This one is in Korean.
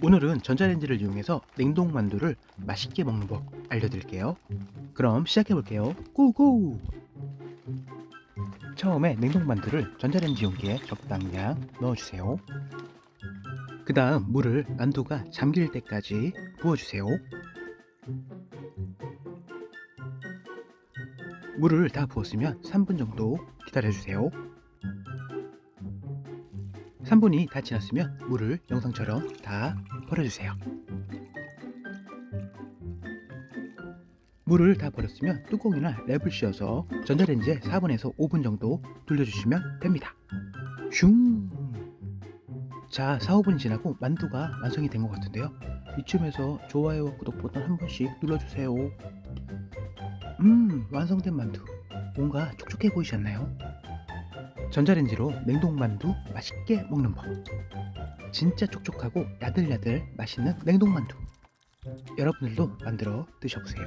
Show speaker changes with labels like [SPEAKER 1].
[SPEAKER 1] 오늘은 전자레인지를 이용해서 냉동 만두를 맛있게 먹는 법 알려드릴게요. 그럼 시작해 볼게요. 고고! 처음에 냉동 만두를 전자레인지 용기에 적당량 넣어주세요. 그 다음 물을 만두가 잠길 때까지 부어주세요. 물을 다 부었으면 3분 정도 기다려주세요. 3분이 다 지났으면 물을 영상처럼 다 버려주세요. 물을 다 버렸으면 뚜껑이나 랩을 씌워서 전자레인지에 4분에서 5분 정도 돌려주시면 됩니다. 슝! 자, 4, 5분이 지나고 만두가 완성이 된 것 같은데요. 이쯤에서 좋아요와 구독 버튼 한 번씩 눌러주세요. 음, 완성된 만두. 뭔가 촉촉해 보이셨나요? 전자레인지로 냉동 만두 맛있게 먹는 법. 진짜 촉촉하고 야들야들 맛있는 냉동 만두. 여러분들도 만들어 드셔보세요.